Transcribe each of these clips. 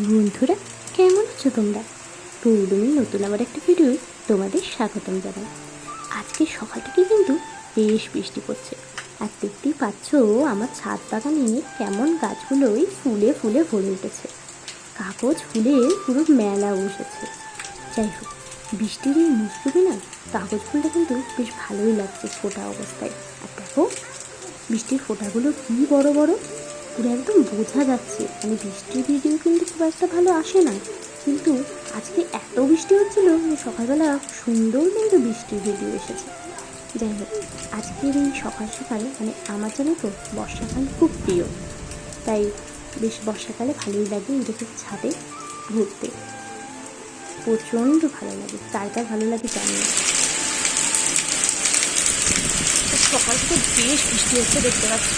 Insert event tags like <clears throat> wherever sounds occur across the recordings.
বন্ধুরা, কেমন আছো তোমরা? পৌলমী নতুন আবার একটা ভিডিও তোমাদের স্বাগতম জানাই। আজকে সকাল থেকে কিন্তু বেশ বৃষ্টি পড়ছে। আর দেখতেই পাচ্ছ, আমার ছাদ বাগানে কেমন গাছগুলোই ফুলে ফুলে ভরে উঠেছে। কাগজ ফুলে পুরো মেলা বসেছে। যাই হোক, বৃষ্টির এই মুসুবি না, কাগজ ফুলটা কিন্তু বেশ ভালোই লাগছে ফোটা অবস্থায়। আর দেখো, বৃষ্টির ফোঁটাগুলো কি বড় বড় পুরো একদম বোঝা যাচ্ছে। মানে বৃষ্টির ভিডিও কিন্তু খুব একটা ভালো আসে না। কিন্তু আজকে এত বৃষ্টি হচ্ছিল যে সকালবেলা সুন্দর কিন্তু বৃষ্টির ভিডিও এসেছে। যাই হোক, আজকের এই সকাল সকাল মানে আমার জন্য তো বর্ষাকাল খুব প্রিয়। তাই বেশ বর্ষাকালে ভালোই লাগে এরকম ছাদে ঘুরতে। প্রচণ্ড ভালো লাগে। কার ভালো লাগে জানি না। সকাল থেকে বেশ বৃষ্টি হচ্ছে দেখতে পাচ্ছ।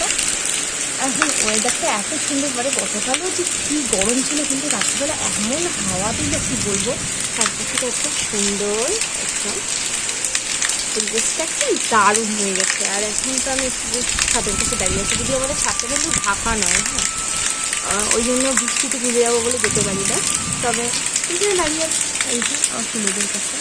এখন ওয়েদারটা এত সুন্দর মানে গতকালও যে কী গরম ছিল, কিন্তু রাত্রিবেলা এমন হাওয়া দিল, কী বলব? চারপাশে খুব সুন্দর একদম। পরিবেশটা একদম দারুণ হয়ে গেছে। আর এখন তো আমি একটু ছাদের কাছে দাঁড়িয়ে আছি যদি আমাদের ছাদটা কিন্তু ঢাকা নয় হ্যাঁ। ওই জন্য বৃষ্টিতে ভিজে যাব বলে যেতে পারি না। তবে কিন্তু দাঁড়িয়ে এই যে আমার সুন্দরদের কাছে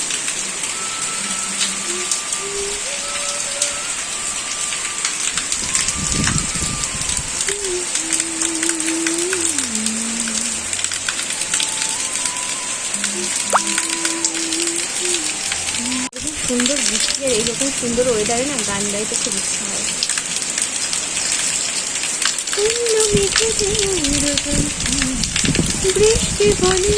সুন্দর বৃষ্টি আর এইরকম সুন্দর ওয়েদারে না গান গাইতে খুব ইচ্ছা হয়। বৃষ্টি বলি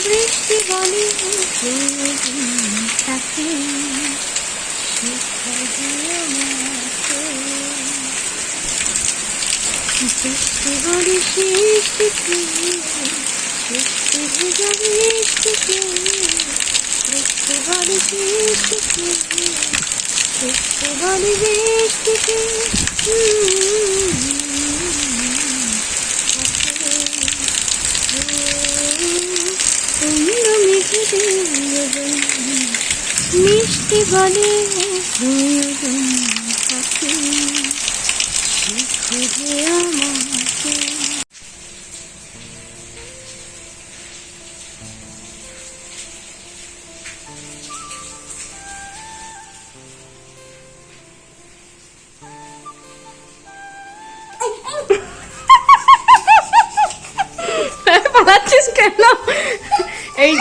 বৃষ্টি বলি তাকে বৃষ্টি বলি বৃষ্টি ভেজা বৃষ্টিকে বৃষ্টি বলি সৃষ্টিকে বৃষ্টি বলি সুন্দর মেঘে মিষ্টি বলে প্রয়োজন থাকে খুঁজে আমাকে এই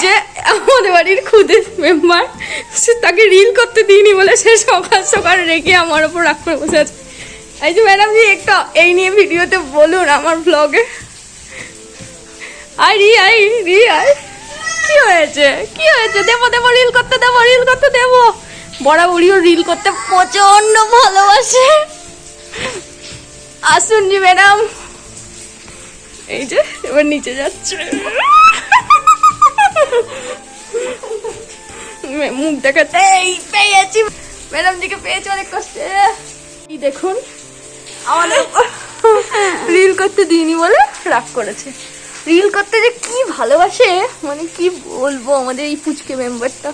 যে আমাদের বাড়ির খুদে মেম্বার সে তাকে রিল করতে দিইনি বলে সে সকাল সকাল রেখে আমার ওপর রাগ করে বসে আছে। এই যে ম্যাডাম জি, একটু এই নিয়ে ভিডিওতে বলুন আমার ব্লগে আই রি আই রি, আই। কি হয়েছে? কি হয়েছে? দেবো দেবো রিল করতে দেবো রিল করতে দেবো। বরাবরিও রিল করতে প্রচণ্ড ভালোবাসে। আসুন জি ম্যাডাম এই যে, এবার নিচে যাচ্ছে। মুখ দেখাতে এই, পেয়েছি। ম্যাডাম জিকে পেয়েছি, অনেক কষ্টে। দেখুন। আমাদের রিল করতে দিইনি বলে রাগ করেছে। রিল করতে যে কি ভালোবাসে মানে কি বলব আমাদের এই পুচকে মেম্বারটা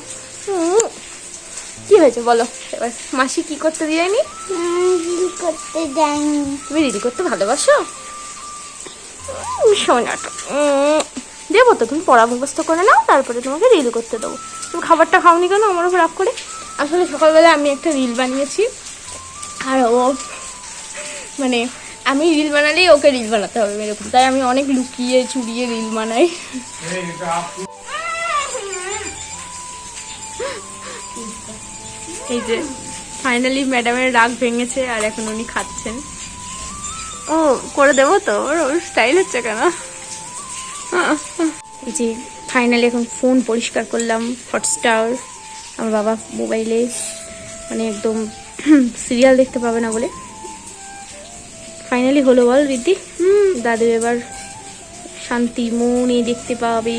কি হয়েছে বলো? এবার মাসি কি করতে দিয়েনি? রিল করতে যাইনি। তুমি রিল করতে ভালোবাসো? সোনাটা দেবো তো তুমি পড়া মুখস্থ করে নাও তারপরে তোমাকে রিল করতে দেবো। তুমি খাবারটা খাওনি কেন আমার উপর রাগ করে? আসলে সকালবেলা আমি একটা রিল বানিয়েছি আর ও মানে আমি রিল বানালেই ওকে রিল বানাতে হবে এরকম। তাই আমি অনেক লুকিয়ে চুরিয়ে রিল বানাই। এই যে ফাইনালি ম্যাডামের রাগ ভেঙেছে আর এখন উনি খাচ্ছেন। ও করে দেবো তো? ওর ওর স্টাইল হচ্ছে কেন? এই যে ফাইনালি এখন ফোন পরিষ্কার করলাম হটস্টার আমার বাবা মোবাইলে মানে একদম <clears throat> সিরিয়াল দেখতে পাবে না বলে। ফাইনালি হলো বল রিদ্ধি দাদু এবার শান্তি মনে দেখতে পাবে।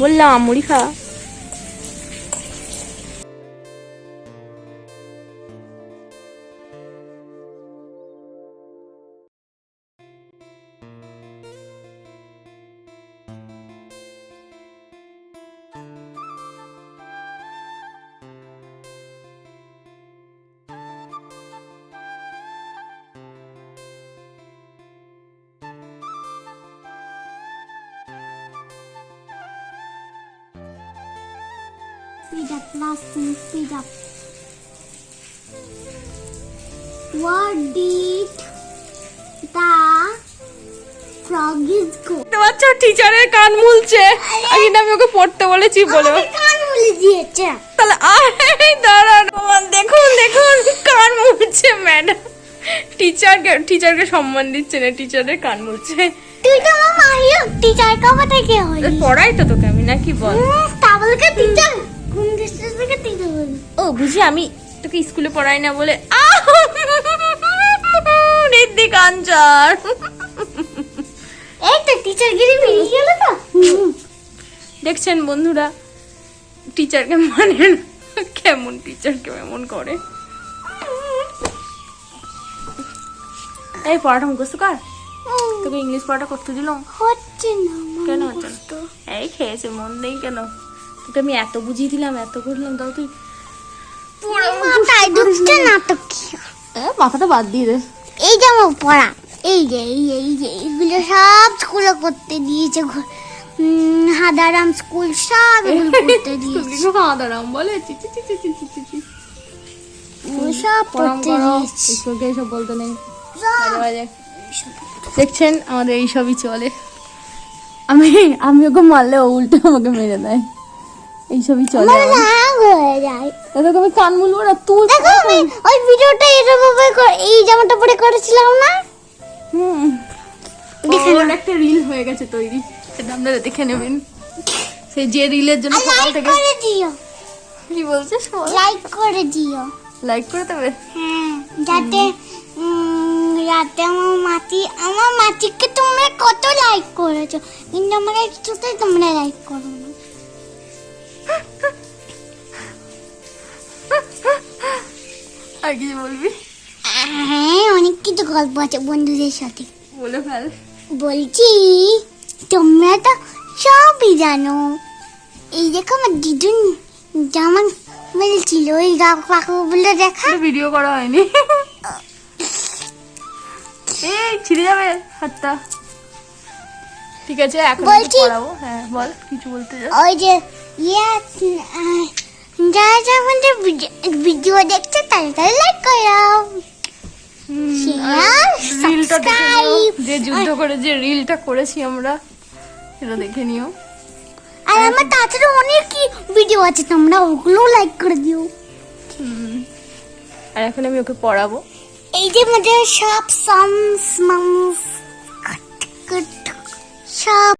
বললাম মুড়ি ভুলে Speed up, last thing, speed up. What did the froggies go? পাচ্ছ? টিচারের কান মুলছে। আমি ওকে পড়তে বলেছি বলে। কান বলে দিয়েছে তাহলে আরে দাঁড়ান। দেখুন দেখুন কান মুলছে ম্যাডাম টিচারকে টিচারকে সম্মান দিচ্ছে না টিচারের কান মুলছে। তুই তো আমার মাহিও টিচার কবে থেকে হলি? পড়াই তো তোকে আমি নাকি বল? তা বলকে টিচার কোন থেকে বলি ও বুঝি আমি তোকে স্কুলে পড়াই না বলে আহ! ঋদ্ধি কাঞ্চার এই তো টিচার গিরি বেরিয়ে গেল তো। দেখছেন বন্ধুরা টিচারকে মানে না কেমন টিচারকে এমন করে। এই পড়াটা মুখস্থ কর। তোকে ইংলিশ পড়াটা করতে দিলাম। হচ্ছে না কেন হচ্ছে? এই খেয়েছে মন নেই কেন? তোকে আমি এত বুঝিয়ে দিলাম এত করলাম তাও তুই মাথাটা বাদ দিয়ে দে। এই জামা পড়া এই যে এই যে এই যে এইগুলো সব স্কুলে করতে দিয়েছে হাদারাম স্কুল সব করতে দিয়েছে। হাদারাম বলে সব পড়তে দিয়েছে। বলতে নেই। দেখছেন আমাদের এইসবই চলে। আমি আমি ওকে মারলে ও উল্টো আমাকে মেরে দেয়। এইসবই চলে আমার আমার। হয়ে যায়। তা তোকে আমি কান মুলবো না তুই দেখো আমি ওই ভিডিওটা এরকম ভাবে এই জামাটা পরে করেছিলাম না? হুম। একটা রিল হয়ে গেছে তৈরি সেটা আপনারা দেখে নেবেন। সেই যে রিলের জন্য সকাল লাইক থেকে করে দিও। কি বলছিস লাইক করে দিও। লাইক করে দেবে? হ্যাঁ যাতে যাতে আমার মাটি আমার মাটিকে তোমরা কত লাইক করেছ। কিন্তু আমাকে কিছুতেই তোমরা লাইক করো না। আর কিছু বলবি? হ্যাঁ অনেক কিছু গল্প আছে বন্ধুদের সাথে। বলে ফেল। বলছি তোমরা তো সবই জানো। এই দেখো আমার দিদুন যেমন বলছিল ওই গাক পাকুগুলো দেখা। ভিডিও করা হয়নি। এই ছিঁড়ে যাবে হাতটা। ঠিক আছে এখন বলছি- হ্যাঁ বল কিছু বলতে ওই যে ইয়ে যারা যারা আমাদের ভিডিও দেখছে তারা তারা লাইক করো। রিলটা যে যুদ্ধ করে যে রিলটা করেছি আমরা সেটা দেখে নিও। আর আমার তাছাড়া অনেক কি ভিডিও আছে তোমরা ওগুলো লাইক করে দিও। আর এখন আমি ওকে পড়াবো। এই যে আমাদের সব সামস মামস সব